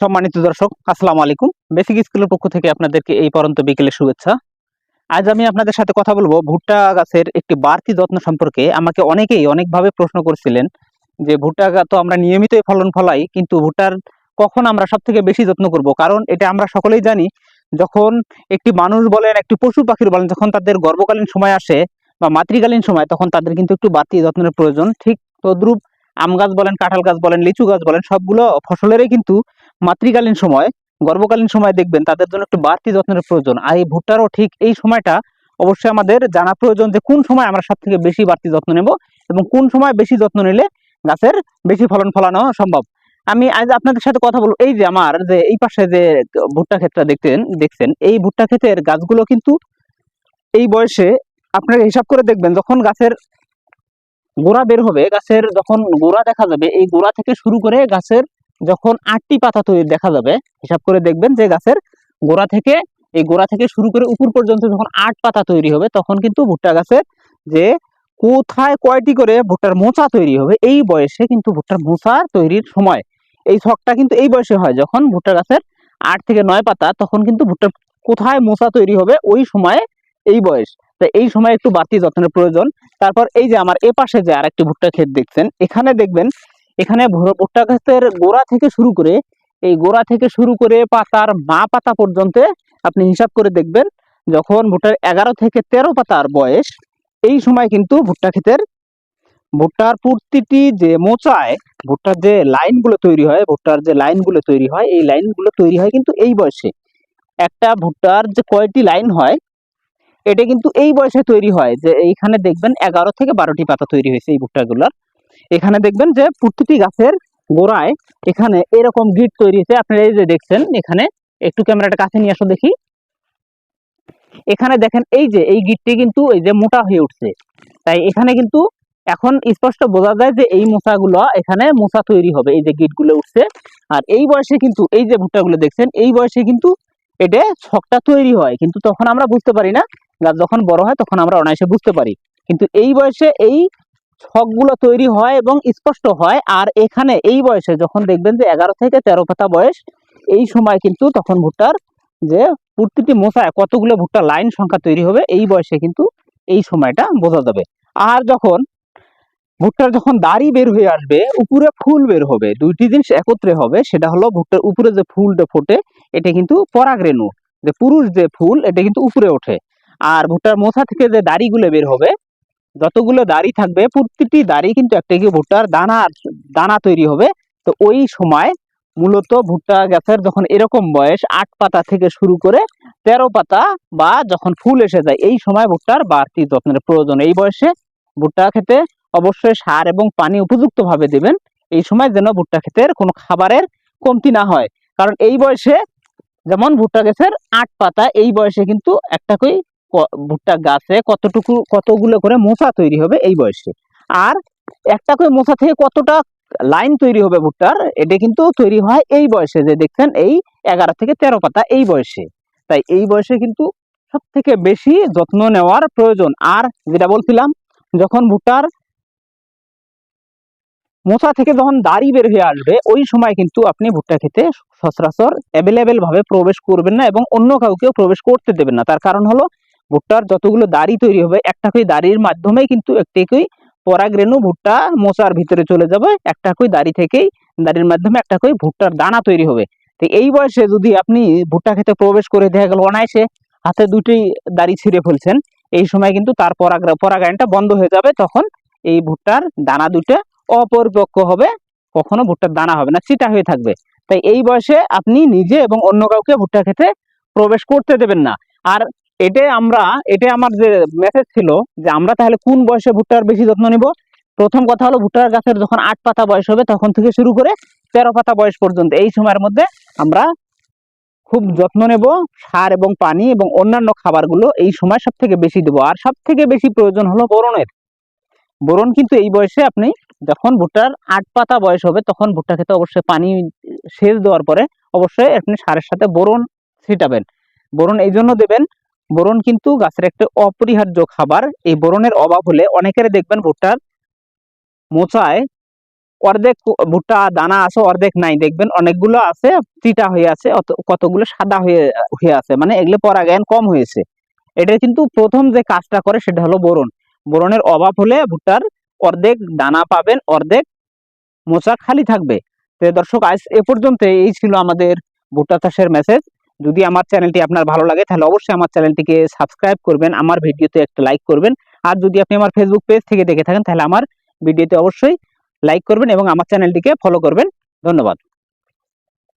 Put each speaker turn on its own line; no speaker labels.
সম্মানিত দর্শক, আসসালামু আলাইকুম। বেসিক স্কুলের পক্ষ থেকে আপনাদেরকে এই পরন্ত বিকেলের শুভেচ্ছা। আজ আমি আপনাদের সাথে কথা বলব ভুট্টা গাছের একটি বাড়তি যত্ন সম্পর্কে। আমাকে অনেকেই অনেকভাবে প্রশ্ন করছিলেন যে, ভুট্টা তো আমরা নিয়মিতই ফলন ফলাই, কিন্তু ভুট্টার কখন আমরা সব থেকে বেশি যত্ন করব? কারণ এটা আমরা সকলেই জানি, যখন একটি মানুষ বলেন, একটি পশু পাখির বলেন, যখন তাদের গর্ভকালীন সময় আসে বা মাতৃকালীন সময়, তখন তাদের কিন্তু একটু বাড়তি যত্নের প্রয়োজন। ঠিক তদ্রুপ আম গাছ বলেন, কাঁঠাল গাছ বলেন, লিচু গাছ বলেন, সবগুলো ফসলেরই কিন্তু মাতৃকালীন সময়, গর্ভকালীন সময় দেখবেন তাদের জন্য একটু বাড়তি যত্নের প্রয়োজন। আর এই ভুট্টারও ঠিক এই সময়টা অবশ্যই আমাদের জানা প্রয়োজন যে কোন সময় আমরা সব থেকে বেশি বাড়তি যত্ন নেব এবং কোন সময় বেশি যত্ন নিলে গাছের বেশি ফলন ফলানো সম্ভব। আমি আজ আপনাদের সাথে কথা বলব, এই যে আমার যে এই পাশে যে ভুট্টা ক্ষেতটা দেখতেন, দেখছেন, এই ভুট্টা ক্ষেতের গাছগুলো কিন্তু এই বয়সে আপনারা হিসাব করে দেখবেন যখন গাছের গোড়া বের হবে, গাছের যখন গোড়া দেখা যাবে, এই গোড়া থেকে শুরু করে গাছের যখন আটটি পাতা তৈরি দেখা যাবে, হিসাব করে দেখবেন যে গাছের গোড়া থেকে, এই গোড়া থেকে শুরু করে উপর পর্যন্ত যখন আট পাতা তৈরি হবে, তখন কিন্তু ভুট্টা গাছের যে কোথায় কয়টি করে ভুট্টার মোচা তৈরি হবে, এই বয়সে কিন্তু ভুট্টার মোচা তৈরির সময়। এই ছকটা কিন্তু এই বয়সে হয়, যখন ভুট্টা গাছের আট থেকে নয় পাতা, তখন কিন্তু ভুট্টার কোথায় মোচা তৈরি হবে, ওই সময়ে এই বয়স। তো এই সময় একটু বাড়তি যত্নের প্রয়োজন। তারপর এই যে আমার এ পাশে যে আরেকটি ভুট্টা ক্ষেত দেখছেন, এখানে দেখবেন এখানে ভুট্টা গাছের গোড়া থেকে শুরু করে, এই গোড়া থেকে শুরু করে পাতার মা পাতা পর্যন্ত আপনি হিসাব করে দেখবেন, যখন ভুট্টার এগারো থেকে তেরো পাতার বয়স, এই সময় কিন্তু ভুট্টা ক্ষেতের, ভুট্টার প্রতিটি যে মোচায়, ভুট্টার যে লাইনগুলো তৈরি হয়, ভুট্টার যে লাইনগুলো তৈরি হয়, এই লাইনগুলো তৈরি হয় কিন্তু এই বয়সে। একটা ভুট্টার যে কয়টি লাইন হয়, এটা কিন্তু এই বয়সে তৈরি হয় যে এইখানে দেখবেন এগারো থেকে বারোটি পাতা তৈরি হয়েছে এই ভুট্টাগুলোর। এখানে দেখবেন যে প্রতিটি গাছের গোড়ায় এখানে এরকম গিট তৈরি হয়েছে। আপনারা এই যে দেখছেন, এখানে একটু ক্যামেরাটা কাছে নিয়ে আসো দেখি। এখানে দেখেন এই যে, এই গিটটি কিন্তু এই যে মোটা হয়ে উঠছে। তাই এখানে কিন্তু এখন স্পষ্ট বোঝা যায় যে এই মোচাগুলো এখানে মোচা তৈরি হবে, এই যে গিটগুলো উঠছে। আর এই বয়সে কিন্তু এই যে ভুট্টাগুলো দেখছেন, এই বয়সে কিন্তু এটা ছকটা তৈরি হয়। কিন্তু তখন আমরা বুঝতে পারি না। গাছ যখন বড় হয় তখন আমরা অনায়াসে বুঝতে পারি। কিন্তু এই বয়সে এই ছকগুলো তৈরি হয় এবং স্পষ্ট হয়। আর এখানে এই বয়সে যখন দেখবেন যে এগারো থেকে তেরো পাতা বয়স, এই সময় কিন্তু তখন ভুট্টার যে প্রতিটি মোচায় কতগুলো ভুট্টার লাইন সংখ্যা তৈরি হবে, এই বয়সে কিন্তু এই সময়টা বোঝা যাবে। আর যখন ভুট্টার যখন দাড়ি বের হয়ে আসবে, উপরে ফুল বের হবে, দুইটি জিনিস একত্রে হবে, সেটা হলো ভুট্টার উপরে যে ফুলটা ফোটে, এটা কিন্তু পরাগরেণু। যে পুরুষ যে ফুল, এটা কিন্তু উপরে ওঠে। আর ভুট্টার মোচা থেকে যে দাড়িগুলো বের হবে যতগুলো দাড়ি থাকবে, প্রতিটি দাড়ি কিন্তু একটা কি ভুট্টার দানা দানা তৈরি হবে। তো ওই সময় মূলত ভুট্টা গাছের যখন এরকম বয়স, আট পাতা থেকে শুরু করে তেরো পাতা বা যখন ফুল এসে যায়, এই সময় ভুট্টার বাড়তি যত্নের প্রয়োজন। এই বয়সে ভুট্টা খেতে অবশ্যই সার এবং পানি উপযুক্ত ভাবে দেবেন। এই সময় যেন ভুট্টা ক্ষেতের কোনো খাবারের কমতি না হয়। কারণ এই বয়সে যেমন ভুট্টা গাছের আট পাতা, এই বয়সে কিন্তু একটা ভুট্টা গাছে কতটুকু, কতগুলো করে মোচা তৈরি হবে এই বয়সে। আর একটা করে মোচা থেকে কতটা লাইন তৈরি হবে ভুট্টার, এটা কিন্তু তৈরি হয় এই বয়সে যে দেখছেন এই এগারো থেকে তেরো পাতা এই বয়সে। তাই এই বয়সে কিন্তু সব থেকে বেশি যত্ন নেওয়ার প্রয়োজন। আর যেটা বলছিলাম, যখন ভুট্টার মোচা থেকে যখন দাড়ি বের হয়ে আসবে, ওই সময় কিন্তু আপনি ভুট্টা খেতে সচরাচর অ্যাভেলেবেল ভাবে প্রবেশ করবেন না এবং অন্য কাউকেও প্রবেশ করতে দেবেন না। তার কারণ হলো ভুট্টার যতগুলো দাড়ি তৈরি হবে একটা করে দাড়ির মাধ্যমে কিন্তু একটি করে পরাগরেণু ভুট্টা মোচার ভিতরে চলে যাবে একটা করে দাড়ি থেকেই, দাড়ির মাধ্যমে একটা করে ভুট্টার দানা তৈরি হবে। তো এই বয়সে যদি আপনি ভুট্টা খেতে প্রবেশ করে দেখা গেল, অনায়াসে হাতে দুটি দাড়ি ছিঁড়ে ফেলছেন, এই সময় কিন্তু তার পরাগ, পরাগায়নটা বন্ধ হয়ে যাবে, তখন এই ভুট্টার দানা দুটো অপরিপক্ক হবে, কখনো ভুট্টার দানা হবে না চিটা হয়ে থাকবে। তাই এই বয়সে আপনি নিজে এবং অন্য কাউকে ভুট্টা খেতে প্রবেশ করতে দেবেন না। আর এটা আমরা, এটা আমার যে মেসেজ ছিল যে আমরা তাহলে কোন বয়সে ভুট্টার বেশি যত্ন নিব? প্রথম কথা হলো ভুট্টার গাছের যখন আট পাতা বয়স হবে তখন থেকে শুরু করে তেরো পাতা বয়স পর্যন্ত এই সময়ের মধ্যে আমরা খুব যত্ন নেব, সার এবং পানি এবং অন্যান্য খাবারগুলো এই সময় সব থেকে বেশি দেবো। আর সব থেকে বেশি প্রয়োজন হলো বোরনের। বোরন কিন্তু এই বয়সে আপনি যখন ভুট্টার আট পাতা বয়স হবে তখন ভুট্টা খেতে অবশ্যই পানি সেচ দেওয়ার পরে অবশ্যই আপনি সারের সাথে বোরন ছিটাবেন। বোরন এই জন্য দেবেন বোরন কিন্তু গাছের একটা অপরিহার্য খাবার। এই বোরনের অভাব হলে অনেকের দেখবেন ভুট্টার মোচায় অর্ধেক ভুট্টা, দানা আছে, অর্ধেক নাই। দেখবেন অনেকগুলো আছে চিটা হয়ে আছে কতগুলো সাদা হয়ে হয়ে আছে। মানে এগুলো পরাগায়ন কম হয়েছে। এটা কিন্তু প্রথম যে কাজটা করে সেটা হলো বোরন। বোরনের অভাব হলে ভুট্টার অর্ধেক দানা পাবেন, অর্ধেক মোচা খালি থাকবে। তো দর্শক, আজ এ পর্যন্ত এই ছিল আমাদের ভুট্টা চাষের মেসেজ যদি আমার চ্যানেলটি আপনার ভালো লাগে, তাহলে অবশ্যই আমার চ্যানেলটিকে সাবস্ক্রাইব করবেন, আমার ভিডিওতে একটা লাইক করবেন। আর যদি আপনি আমার ফেসবুক পেজ থেকে দেখে থাকেন, তাহলে আমার ভিডিওতে অবশ্যই লাইক করবেন এবং আমার চ্যানেলটিকে ফলো করবেন। ধন্যবাদ।